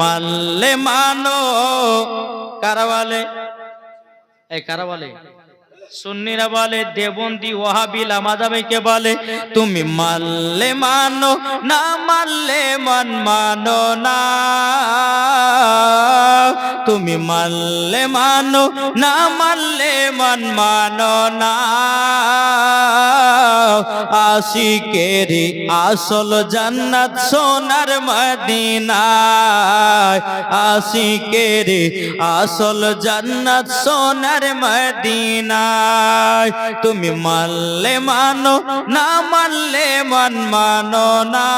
মানলে মানো কারা বলে এই কারা বলে সুন্নিরা বলে, দেবন্দি ওহাবিলা মাদামিকে বলে, তুমি মানলে মানো, না মানলে মন মানো না। তুমি মানলে মানো, না মানলে মন মানো না। আশিকেরি আসল জান্নাত সোনার মদিনায়। আশিকেরি আসল জান্নাত সোনার মদিনায়। তুমি মানলে মানো, না মানলে মন মানো না।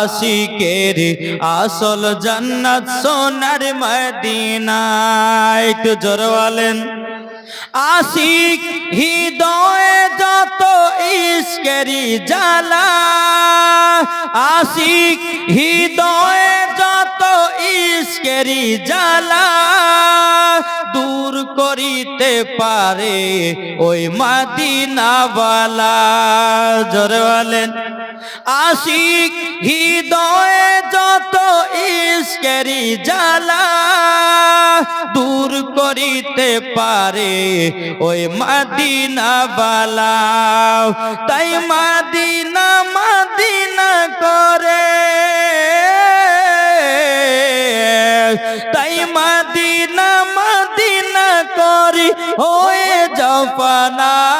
আশিকেরি আসল জান্নাত সোনার মদিনায়। একটু জোর বলেন। আশিক হৃদয়ে যত ইস্কেরি জ্বালা, আশিক হৃদয়ে যত ইস্কেরি জ্বালা, দূর করিতে পারে ওই মাদিনাওয়ালা। জোরে বলেন। আশিক হৃদয়ে যত ইস্কেরি জ্বালা দূর করিতে পারে ওই মাদিনাওয়ালা। তাই মাদিনা মাদিনা করে। তাই মাদিনা মাদিনা করি। হয়ে জপানা